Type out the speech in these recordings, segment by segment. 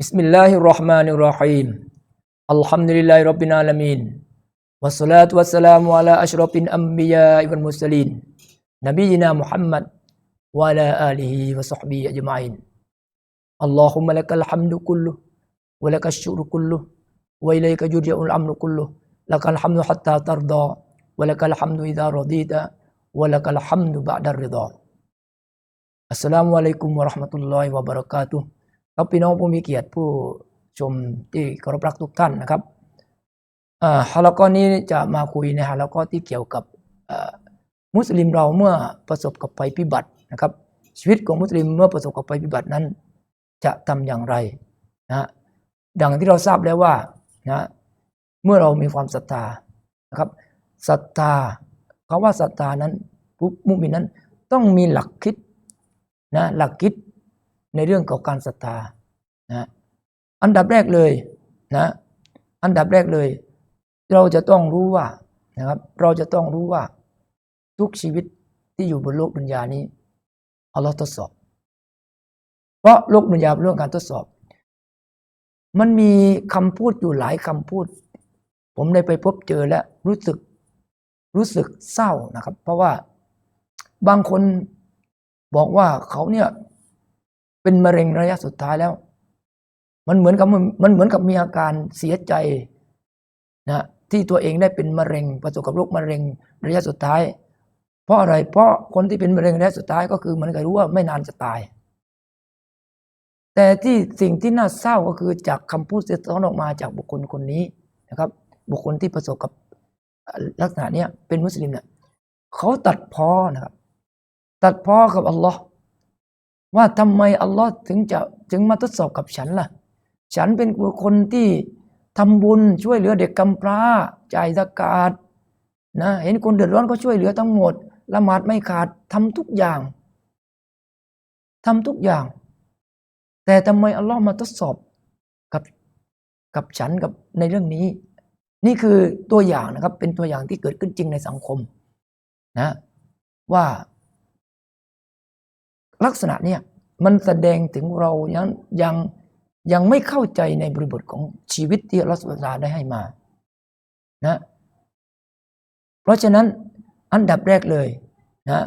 بسم الله الرحمن الرحيم الحمد لله رب العالمين والصلاة والسلام على أشرف الأنبياء والمرسلين نبينا محمد وعلى آله وصحبه أجمعين اللهم لك الحمد كله ولك الشكر كله وإليك يرجع الأمر كله لك الحمد حتى ترضى ولك الحمد إذا رضيت ولك الحمد بعد الرضا السلام عليكم ورحمة الله وبركاته ครับพี่น้องผู้มีเกียรติผู้ชมที่เคารพรักทุกท่านนะครับอ่าฮาลากอนี้จะมาคุยในฮาลากอที่เกี่ยวกับมุสลิมเราเมื่อประสบกับภัยพิบัตินะครับ ชีวิตของมุสลิมเมื่อประสบกับภัยพิบัตินั้น จะทำอย่างไรนะดังที่เราทราบแล้วว่านะเมื่อเรามีความศรัทธานะครับศรัทธาคำว่าศรัทธานั้นผู้มุมินนั้นต้องมีหลักคิดนะหลักคิด ในเรื่องของการศรัทธานะอันดับแรกเลยนะอันดับแรกเลย เราจะต้องรู้ว่านะครับ เราจะต้องรู้ว่าทุกชีวิตที่อยู่บนโลกดุนยานี้อัลลอฮ์ทดสอบ เพราะโลกดุนยาเป็นเรื่องการทดสอบ มันมีคำพูดอยู่หลายคำพูด ผมได้ไปพบเจอและรู้สึกรู้สึกเศร้านะครับ เพราะว่าบางคนบอกว่าเขาเนี่ย เป็นมะเร็งระยะสุดท้ายแล้ว มันเหมือนกับมันเหมือนกับมีอาการเสียใจนะที่ตัวเองได้เป็นมะเร็งประสบกับโรคมะเร็งระยะสุดท้าย เพราะอะไรเพราะคนที่เป็นมะเร็งระยะสุดท้ายก็คือมันก็รู้ว่าไม่นานจะตาย แต่ที่สิ่งที่น่าเศร้าก็คือจากคำพูดที่ท้อนออกมาจากบุคคลคนนี้นะครับ บุคคลที่ประสบกับลักษณะเนี้ยเป็นมุสลิมเนี่ยเขาตัดพ้อนะครับ ตัดพ้อกับอัลลอฮ์ ว่าทำไมอัลลอฮ์ถึงจะถึงมาทดสอบกับฉันล่ะ ฉันเป็นคคลที่ทำบุญช่วยเหลือเด็กกำพร้าจ่ายสกาดนะเห็นคนเดือดร้อนก็ช่วยเหลือทั้งหมดละหมาดไม่ขาดทำทุกอย่างทำทุกอย่าง แต่ทำไมอัลลอฮ์มาทดสอบกับกับฉันกับในเรื่องนี้ นี่คือตัวอย่างนะครับเป็นตัวอย่างที่เกิดขึ้นจริงในสังคมนะว่า ลักษณะเนี่ยมันแสดงถึงเรายังยังยังไม่เข้าใจในบริบทของชีวิตที่อัลลอฮฺสุบฮาได้ให้มานะเพราะฉะนั้นอันดับแรกเลยนะ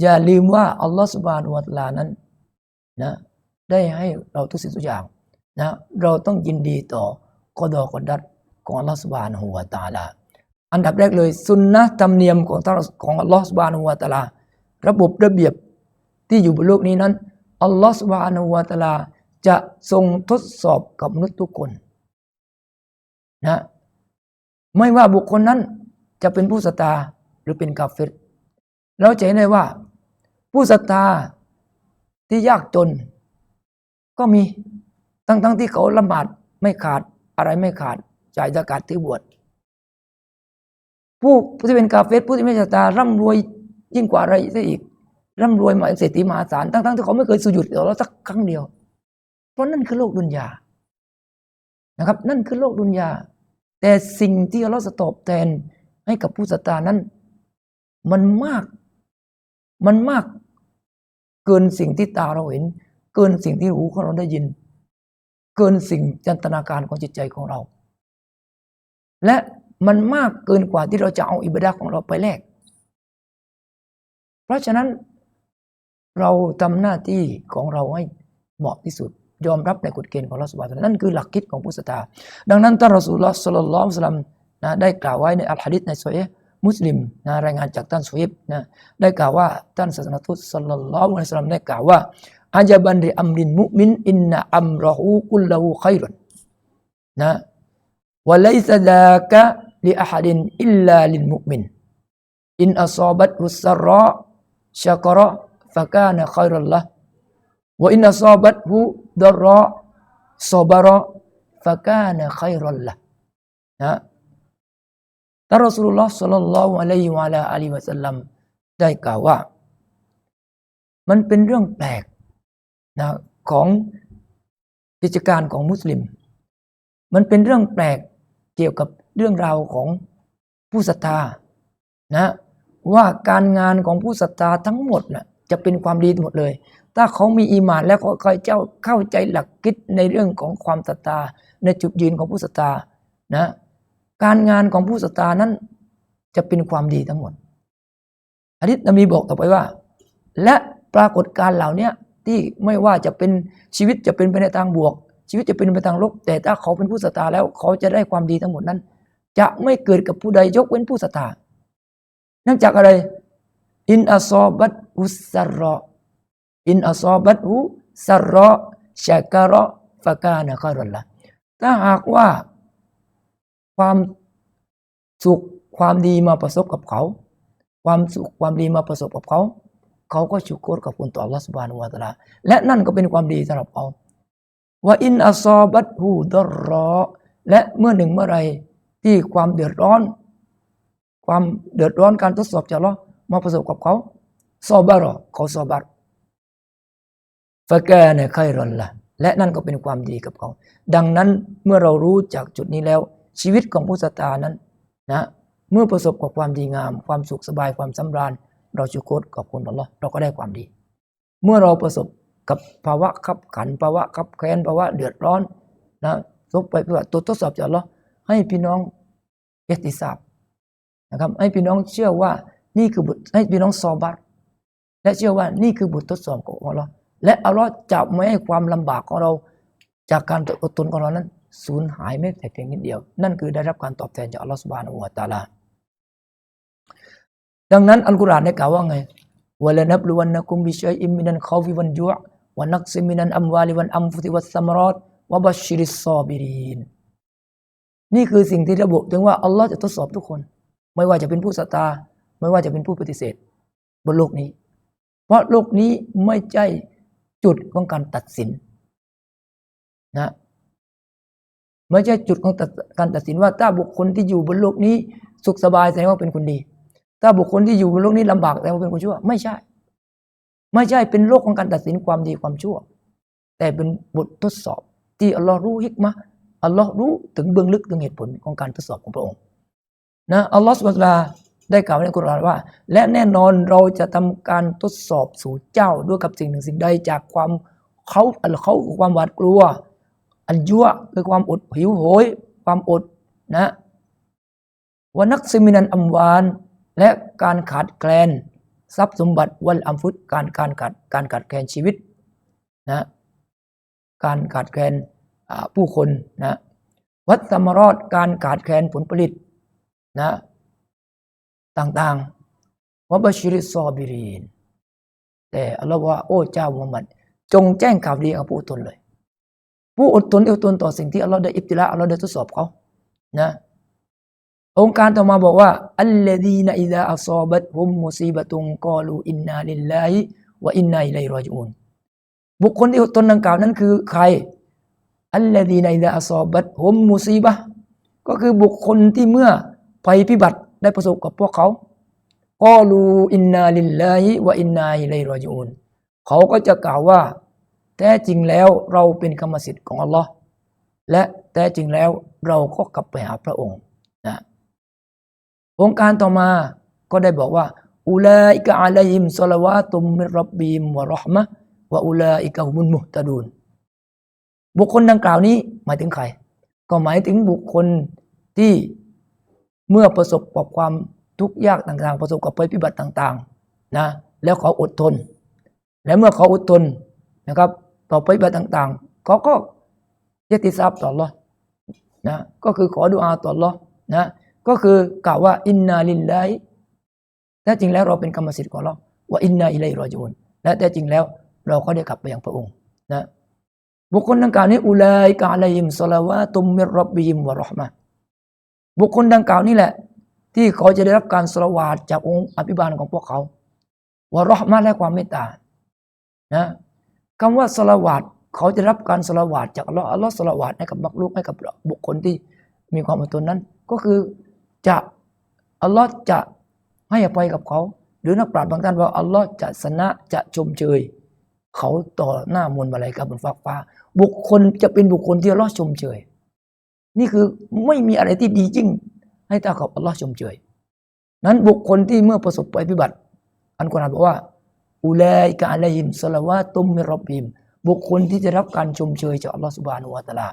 อย่าลืมว่าอัลลอฮฺสุบานุวะตลานั้นนะได้ให้เราทุกสิ่งทุกอย่างนะเราต้องยินดีต่อกอดอกอดัดของอัลลอฮฺสุบานุวตาลาอันดับแรกเลย สุนนะธรรมเนียมของของอัลลอฮฺสุบานุวตาลาระบบระเบียบ ที่อยู่บนโลกนี้นั้นอัลลอฮฺสุบฮานาตลา จะทรงทดสอบกับมนุษย์ทุกคนนะไม่ว่าบุคคลนั้นจะเป็นผู้ศรัทธาหรือเป็นกาเฟรเราจะเห็นได้ว่า ผู้ศรัทธาที่ยากจน ก็มีทั้งทั้งที่เขาละหมาดไม่ขาดอะไรไม่ขาดจ่ายสกาดที่บวชผู้ผู้ที่เป็นกาเฟรผู้ที่ไม่ศรัทธาร่ำรวยยิ่งกว่าอะไรซะอีก ร่ำรวยหมายเศรษฐีมหาศาลทั้งๆที่เขาไม่เคยสุยุดต่อเราสักครั้งเดียว เพราะนั่นคือโลกดุนยานะครับ นั่นคือโลกดุนยา แต่สิ่งที่เราจะตอบแทนให้กับผู้ศรัทธานั้น มันมาก มันมาก เกินสิ่งที่ตาเราเห็น เกินสิ่งที่หูของเราได้ยิน เกินสิ่งจันตนาการของจิตใจของเรา และมันมากเกินกว่าที่เราจะเอาอิบดาของเราไปแลก เพราะฉะนั้น เราทำหน้าที่ของเราให้เหมาะที่สุด ยอมรับในกฎเกณฑ์ของรัสวานั่นคือหลักคิดของผู้ศรัทธาดังนั้นท่านรอสูลลอสลลลอสลัมนะได้กล่าวไว้ในอัลฮะดิษในโซเอมุสลิมนะรายงานจากท่านสุฮิบนะได้กล่าวว่าท่านศาสนทูตสลลลอฮุอะลัยสลามได้กล่าวว่าอาจบันริอัมรินมุมินอินนะอัมรหูกุลลหูขัยรุนนะวะลัยซะดากะลิอะฮัดินอิลลาลิลมุมินอินอัศบัตฮุสรอชะกร fakana khairan lah wa inna sabathu darra sabara fakana khairan lah นะท่านรอสุลลอฮ์สัลลัลลอฮุอะลัยฮิวะลาอะลัยวะสัลลัมได้กล่าวว่า มันเป็นเรื่องแปลกนะของกิจการของมุสลิม มันเป็นเรื่องแปลกเกี่ยวกับเรื่องราวของผู้ศรัทธานะว่าการงานของผู้ศรัทธาทั้งหมดนะ่ะ จะเป็นความดีหมดเลย ถ้าเขามีอีมานแล้วเขาเคยเจ้าเข้าใจหลักคิดในเรื่องของความศรัทธาในจุดยืนของผู้ศรัทธานะการงานของผู้ศรัทธานั้นจะเป็นความดีทั้งหมดอะดิษนบีบอกต่อไปว่า และปรากฏการเหล่านี้ที่ไม่ว่าจะเป็นชีวิตจะเป็นไปในทางบวก ชีวิตจะเป็นไปทางลบแต่ถ้าเขาเป็นผู้ศรัทธาแล้วเขาจะได้ความดีทั้งหมดนั้น จะไม่เกิดกับผู้ใดยกเว้นผู้ศรัทธาเนื่องจากอะไร อินอัซอบัตอุสซารออินอัซอบัตอุสรอชะกะรอฟะกานะคารุลละถ้าหากว่า ความสุขความดีมาประสบกับเขา ความสุขความดีมาประสบกับเขา เขาก็ชุกรกับคุณต่อ Allah Subhanahu wa Taala และนั่นก็เป็นความดีสำหรับเขาว่าอินอัซอบัตฮูดรรอและเมื่อหนึ่งเมื่อไรที่ความเดือดร้อน ความเดือดร้อนการทดสอบจาก Allah มาประสบกับเขาซอบารอเขาซอบัตฟะกเนี่ยไครอนละและนั่นก็เป็นความดีกับเขา ดังนั้นเมื่อเรารู้จากจุดนี้แล้ว ชีวิตของผู้ศรัทธานั้นนะเมื่อประสบกับความดีงาม ความสุขสบายความสำราญ เราชุกรขอบคุณอัลลอฮ์เราก็ได้ความดี เมื่อเราประสบกับภาวะขับขันภาวะขับแค้นภาวะเดือดร้อนนะทบไปเพื่อตัวทดสอบจากอัลลอฮ์ให้พี่น้องเอติซาบนะครับให้พี่น้องเชื่อว่า นี่คือบทให้พี่น้องซอบัตและเชื่อว่านี่คือบททดสอบของอัลลอฮ์และอัลลอฮ์จะไม่ให้ความลำบากของเรา จากการอดทนของเรานั้นสูญหายแม้แต่เพียงนิดเดียว นั่นคือได้รับการตอบแทนจากอัลลอฮ์สุบานะฮูวะตาลาดังนั้นอัลกุรอานได้กล่าวว่าไงวะลานับลวันนะกุมบิชัยอิมมินันคอฟิวันจุะวะนักซิมินันอัมวาลิวันอัมฟุติวัสซัมรอดวะบัชชิริสซอบิรีนนี่คือสิ่งที่ระบุถึงว่าอัลลอฮ์จะทดสอบทุกคน ไม่ว่าจะเป็นผู้ศรัทธา ไม่ว่าจะเป็นผู้ปฏิเสธบนโลกนี้ เพราะโลกนี้ไม่ใช่จุดของการตัดสินนะไม่ใช่จุดของการตัดสินว่าถ้าบุคคลที่อยู่บนโลกนี้ สุขสบายแสดงว่าเป็นคนดี ถ้าบุคคลที่อยู่บนโลกนี้ลำบากแสดงว่าเป็นคนชั่ว ไม่ใช่ ไม่ใช่เป็นโลกของการตัดสินความดีความชั่ว แต่เป็นบททดสอบ ที่อัลลอฮ์รู้ฮิกมะอัลลอฮ์รู้ถึงเบื้องลึกถึงเหตุผลของการทดสอบของพระองค์นะอัลลอฮ์สุบฮานะ ได้กล่าวในกุรอานว่า และแน่นอนเราจะทำการทดสอบสู่เจ้าด้วยกับสิ่งหนึ่งสิ่งใดจากความเขาเขาความหวาดกลัว อันยั่วคือความอดหิวโหย ความอดนะวนักซิมินันอัมวาน และการขาดแคลน ทรัพย์สมบัติวันอัมฟุตการการขาดการขาดแคลนชีวิตนะการขาดแคลนผู้คนนะวัดสมรอดการขาดแคลนผลผลิตนะ ต่างๆว่าบชิริซอบิรีน แต่อัลลอฮ์ว่าโอ้เจ้ามุฮัมมัด จงแจ้งข่าวดีกับผู้อดทนเลย ผู้อดทนอดทนต่อสิ่งที่อัลลอฮ์ได้อิบติลาอัลลอฮ์ได้ทดสอบเขานะองค์การต่อมาบอกว่าอัลลดีนอิดาอัซอบัตฮุมมุซีบะตุงกอลูอินนาลิลลาฮิวะอินนาอิลัยรอจูนบุคคลที่อดทนดังกล่าวนั้นคือใครอัลลดีนอิดาอัซอบัตฮุมมุซีบะก็คือบุคคลที่เมื่อภัยพิบัติ ได้ประสบกับพวกเขากอลูอินนาลิลลาฮิวะอินนาอิลัยรอจูนเขาก็จะกล่าวว่า แท้จริงแล้วเราเป็นกรรมสิทธิ์ของอัลลอฮ์และแท้จริงแล้วเราก็กลับไปหาพระองค์นะองค์การต่อมาก็ได้บอกว่าอุลาอิกะอะลัยฮิมซอลาวาตุมมิรับบีมวะรอห์มะวะอุลาอิกะฮุมุลมุฮตะดูนบุคคลดังกล่าวนี้หมายถึงใคร ก็หมายถึงบุคคลที่ เมื่อประสบกับความทุกข์ยากต่างๆ ประสบกับภัยพิบัติต่างๆนะแล้วเขาอดทน และเมื่อเขาอดทนนะครับ ต่อภัยพิบัติต่างๆเขาก็ยติทรัพย์ต่อรอนะก็คือขอดุอาต่อรอนะก็คือกล่าวว่าอินนาลิลลแท้จริงแล้วเราเป็นกรรมสิทธิ์ของเราว่าอินนาอิเลยรอจูนและแท้จริงแล้วเราก็ได้กลับไปยังพระองค์นะบุคคลดังกล่าวนี้อุลัยกาลัยฮิมสลาวะตุมมิรับบิฮิมวะรอห์มะ บุคคลดังกล่าวนี่แหละ ที่เขาจะได้รับการสละวาดจากองค์อภิบาลของพวกเขาวะรอห์มะและความเมตตานะคำว่าสละวาดเขาจะรับการสละวาดจากอัลลอฮ์อัลลอฮ์สละวาดให้กับบักลูกให้กับบุคคลที่มีความอดทนนั้น ก็คือจะอัลลอฮ์จะให้อภัยกับเขา หรือนักปราชญ์บางท่านว่าอัลลอฮ์จะสนะจะชมเชยเขาต่อหน้ามวลมาลัยกาบนฟ้าฟ้า บุคคลจะเป็นบุคคลที่อัลลอฮ์ชมเชย นี่คือไม่มีอะไรที่ดีจริง ให้ตากับอัลลอฮ์ชมเชยนั้นบุคคลที่เมื่อประสบภัยพิบัติ อันกุรอานบอกว่า อุลัยกะอะลัยฮิมสลาวาตุมมิรบบิมบุคคลที่จะรับการชมเชยจากอัลลอฮฺสุบานุวะตะอาลา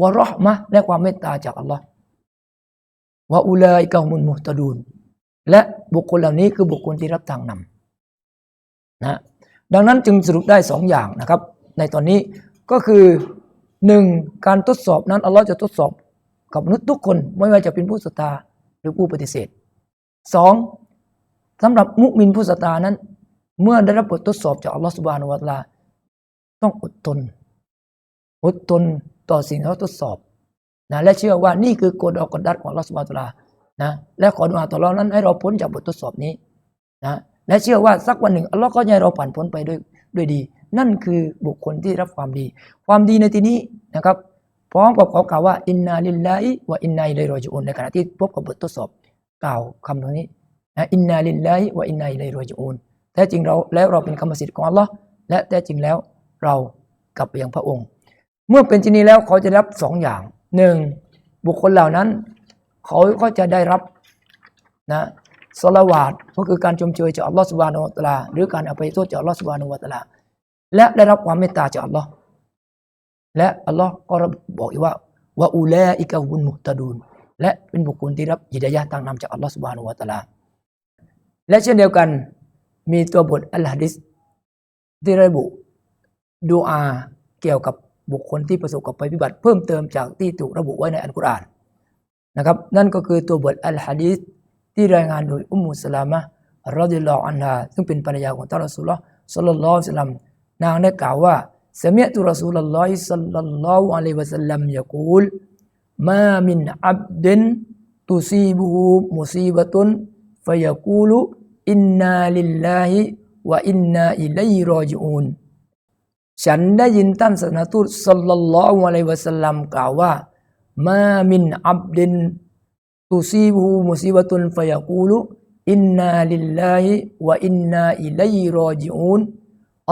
วะราะห์มะและความเมตตาจากอัลลอฮ์วะอุลัยกะฮุมุลมุฮตะดูนและบุคคลเหล่านี้คือบุคคลที่รับทางนำนะดังนั้นจึงสรุปได้สองอย่างนะครับ ในตอนนี้ก็คือ หนึ่งการทดสอบนั้นอัลลอฮ์จะทดสอบกับมนุษย์ทุกคนไม่ว่าจะเป็นผู้ศรัทธาหรือผู้ปฏิเสธสองสำหรับมุมินผู้ศรัทธานั้น เมื่อได้รับบททดสอบจากอัลลอฮ์สุบานุวะตลา ต้องอดทน อดทนต่อสิ่งที่เขาทดสอบนะและเชื่อว่านี่คือกฎออกกฎดัดของอัลลอฮ์สุบานุวะตลานะและขอดุอาต่อเรานั้นให้เราพ้นจากบททดสอบนี้นะและเชื่อว่าสักวันหนึ่งอัลลอฮ์ก็จะให้เราผ่านพ้นไปด้วยด้วยดี นั่นคือบุคคลที่รับความดี ความดีในที่นี้นะครับพร้อมกับเขากล่าวว่าอินนาลิลลาฮิวะอินนาอิลัยรอจิอูนในขณะที่พบกับบททดสอบกล่าวคำตรงนี้นะอินนาลิลลาฮิวะอินนาอิลัยรอจิอูนแท้จริงเราแล้วเราเป็นกรรมสิทธิ์ของอัลลอฮ์และแท้จริงแล้วเรากลับไปยังพระองค์ เมื่อเป็นเช่นนี้แล้วเขาจะรับสองอย่างหนึ่งบุคคลเหล่านั้น เขาก็จะได้รับนะสลาวาดก็คือการชมเชยจากอัลลอฮฺสุบานุวะตาลาหรือการอภัยโทษจากอัลลอฮฺสุบานุวะตลา และได้รับความเมตตาจากอัลลอฮ์และอัลลอฮ์ก็บอกอีกว่าว่าอูลอิกะฮุนมุตะดูนและเป็นบุคคลที่รับฮิดายะห์ทางนำจากอัลลอฮฺสุบานุวะตะอาลา และเช่นเดียวกันมีตัวบทอัลฮะดิษที่ระบุดูอาเกี่ยวกับบุคคลที่ประสบกับภัยพิบัติ เพิ่มเติมจากที่ถูกระบุไว้ในอัลกุรอานนะครับ นั่นก็คือตัวบทอัลฮะดิษที่รายงานโดยอุมมุสลามะรอดิลลอฮอันฮาซึ่งเป็นภรรยาของท่านรอสูลลอฮ์สัลลัลลอฮุอะลัยฮิวะซัลลัม นางได้กล่าวว่าสมิตุรอสูลลอฮ์สัลลัลลอฮุอะลัยฮิวะซัลลัมยะกูลมามินอับดินตุซีบุฮูมุซีบะตุนฟะยะกูลุอินนาลิลลาฮิวะอินนาอิลัยฮิรอจิอูนฉันได้ยินท่านศาสนาทูตสัลลัลลอฮุอะลัยฮิวะสัลลัมกล่าวว่ามามินอับดินตุซีบูมุซีบะตุนฟยากูลุอินนาลิลลาฮิวะอินนาอิลัยรอจิอูน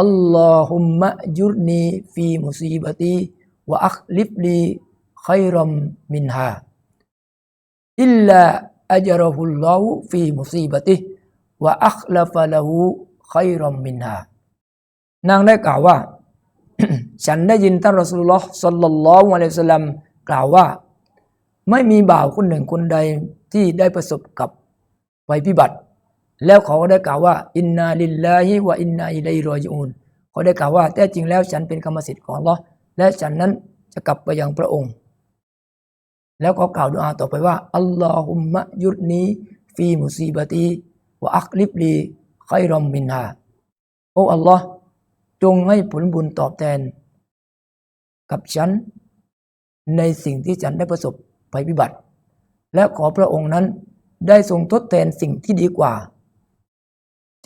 อัลลอฮุมมะจุรนีฟีมุซีบตีวะอัคลิฟลีขัยรัมมินฮาอิลลาอัจรหุลลอฮุฟีมุซีบติวะอัคลฟะละหูขัยรัมมินฮานางได้กล่าวว่า ฉันได้ยินท่านรอสุลลอฮ์สัลลัลลอฮุอะลัยฮิสัลลัมกล่าวว่า ไม่มีบ่าวคนหนึ่งคนใดที่ได้ประสบกับภัยพิบัติ แล้วเขาก็ได้กล่าวว่า อินนาลิลลาฮิวะอินนาอิลัยรอญูนเขาได้กล่าวว่า แท้จริงแล้วฉันเป็นกรรมสิทธิ์ของลอและฉันนั้นจะกลับไปยังพระองค์ แล้วเขากล่าวดุอาต่อไปว่าอัลลอฮุมมะยุรนีฟีมุซีบตีวะอัคลิบลีไครอมมินฮาโอ้อัลลอฮ์จงให้ผลบุญตอบแทน กับฉัน ในสิ่งที่ฉันได้ประสบภัยพิบัติ และขอพระองค์นั้นได้ทรงทดแทนสิ่งที่ดีกว่า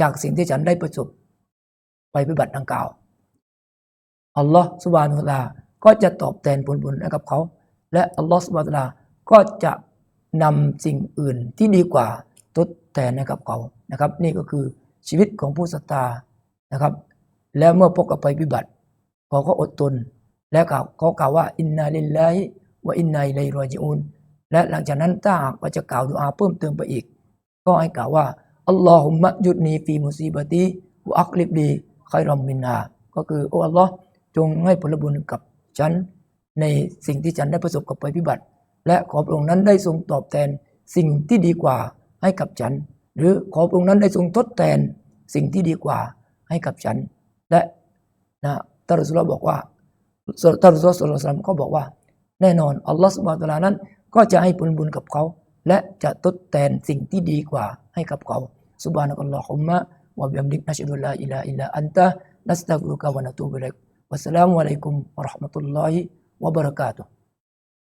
จากสิ่งที่ฉันได้ประสบภัยพิบัติดังกล่าวอัลลอฮฺสุบานุลาก็จะตอบแทนผลบุญให้กับเขา และอัลลอฮฺสุบานุลาก็จะนำสิ่งอื่นที่ดีกว่าทดแทนให้กับเขานะครับ นี่ก็คือชีวิตของผู้ศรัทธานะครับ แล้วเมื่อพบกับภัยพิบัติเขาก็อดทนและเขากล่าวว่าอินนาลิลลาฮิวะอินนาอิลัยรอจิอูนและหลังจากนั้นถ้าหากว่าจะกล่าวดุอาเพิ่มเติมไปอีก ก็ให้กล่าวว่า อัลลอฮุมะยุดนีฟีมุซีบะตีวอักลิบดีไครอมมินนาก็คือโอ้อัลลอฮ์จงให้ผลบุญกับฉัน ในสิ่งที่ฉันได้ประสบกับภัยพิบัติ และขอพระองค์นั้นได้ทรงตอบแทนสิ่งที่ดีกว่าให้กับฉัน หรือขอพระองค์นั้นได้ทรงทดแทนสิ่งที่ดีกว่าให้กับฉัน และนะตรัสุลบอกว่าตรัสุลสุลสลามก็บอกว่า แน่นอนอัลลอฮฺสุบานตะลานั้น ก็จะให้ผลบุญกับเขา และจะทดแทนสิ่งที่ดีกว่าให้กับเขา สุบฮานักัลลอฮุมะวะบิ